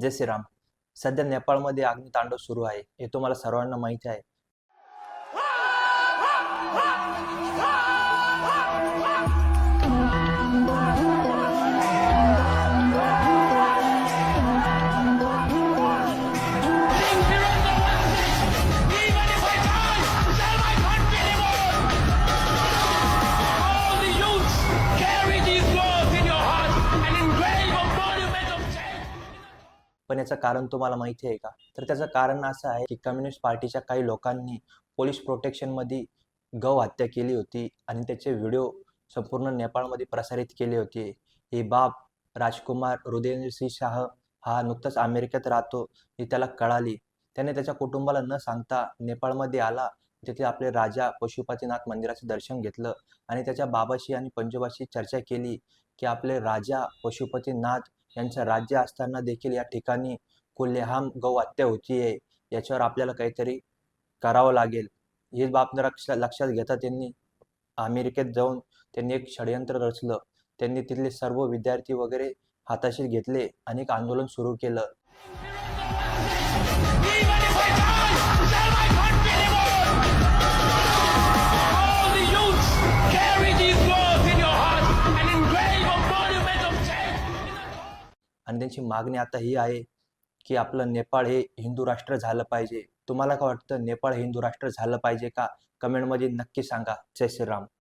जय श्रीराम. सध्या नेपाळमध्ये अग्नितांडव सुरू आहे. हे तुम्हाला सर्वांना माहिती आहे. पण याचं कारण तुम्हाला माहिती आहे का? तर त्याचं कारण असं आहे की कम्युनिस्ट पार्टीच्या काही लोकांनी पोलीस प्रोटेक्शनमध्ये गौ हत्या केली होती आणि त्याचे व्हिडिओ संपूर्ण नेपाळमध्ये प्रसारित केले होते. ही बाब राजकुमार हृदयेंद्र सिंह शाह हा नुकताच अमेरिकेत राहतो ही त्याला कळाली. त्याने त्याच्या कुटुंबाला न सांगता नेपाळमध्ये आला तिथे आपले राजा पशुपतीनाथ मंदिराचं दर्शन घेतलं आणि त्याच्या बाबाशी आणि पंजोबाशी चर्चा केली की आपले राजा पशुपतीनाथ यांचं राज्य असताना देखील या ठिकाणी कुल्लेहाम गौ हत्या होतीये याच्यावर आपल्याला काहीतरी करावं लागेल. ही बाब लक्ष लक्षात घेता त्यांनी अमेरिकेत जाऊन त्यांनी एक षडयंत्र रचलं. त्यांनी तिथले सर्व विद्यार्थी वगैरे हाताशी घेतले आणि एक आंदोलन सुरू केलं. आणि त्यांची मागणी आता ही आहे की आपलं नेपाळ हे हिंदू राष्ट्र झालं पाहिजे. तुम्हाला काय वाटतं नेपाळ हिंदू राष्ट्र झालं पाहिजे का? कमेंटमध्ये नक्की सांगा. जय श्रीराम.